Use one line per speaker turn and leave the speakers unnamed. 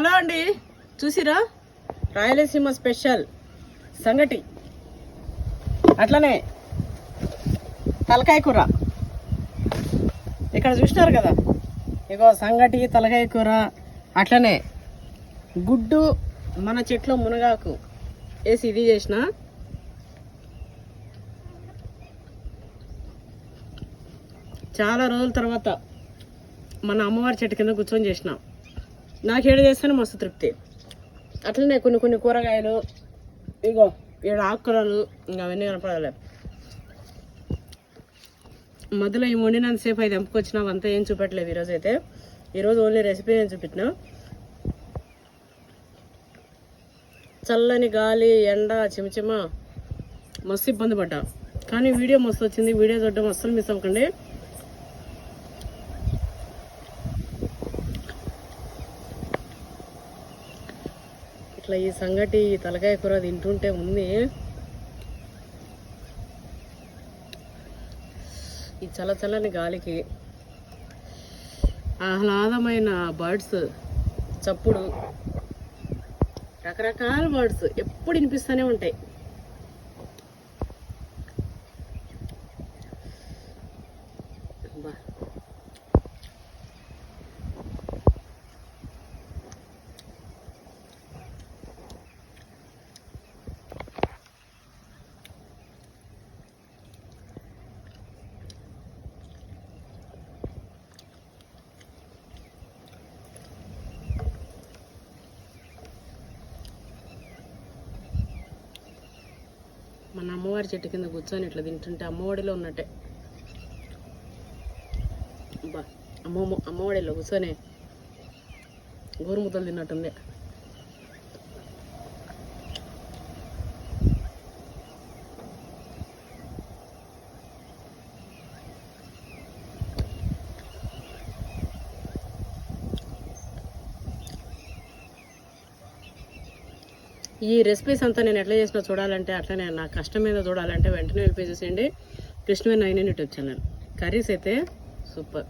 Hello అండి. చూసిరా? Rayalaseema special సంగటి. అట్లనే తలకాయ కూర. ఇక్కడ చూసినారు కదా? ఇగో సంగటి తలకాయ కూర అట్లనే గుడ్డు మన చెట్లో మునగాకు వేసి ఇది చేసిన. చాలా రోజుల తర్వాత మన అమ్మవారి చెట్టు కింద కూర్చొని చేసిన. నాకు ఏడు చేస్తేనే మస్తు తృప్తి. అట్లనే కొన్ని కొన్ని కూరగాయలు ఇగో ఏడు ఆకుకూరలు ఇంకా అవన్నీ కనపడలేదు మధ్యలో ఈ వండినంతసేపు అయితే ఎంపుకొచ్చినా అంతా ఏం చూపెట్టలేదు ఈరోజు అయితే. ఈరోజు ఓన్లీ రెసిపీ నేను చూపించిన చల్లని గాలి ఎండ చిమచిమ మస్తు ఇబ్బంది పడ్డా. కానీ వీడియో మస్తు వచ్చింది వీడియో చూడడం అస్సలు మిస్ అవ్వకండి. ఇట్లా ఈ సంగటి ఈ తలకాయ కూర తింటుంటే ఉంది. ఈ చల్ల చల్లని గాలికి ఆహ్లాదమైన బర్డ్స్ చప్పుడు రకరకాల బర్డ్స్ ఎప్పుడు వినిపిస్తూనే ఉంటాయి. మన అమ్మవారి చెట్టు కింద కూర్చొని ఇట్లా తింటుంటే అమ్మఒడిలో ఉన్నట్టే. అమ్మమ్మ అమ్మఒడిలో కూర్చొని గోరుముద్దలు తిన్నట్టుంది. ఈ రెసిపీస్ అంతా నేను ఎట్లా చేసినా చూడాలంటే అట్లనే నా కష్టం మీద చూడాలంటే వెంటనే వెళ్ళిపోయి చూసేయండి. Krishnaveni nine YouTube channel. Curries అయితే సూపర్.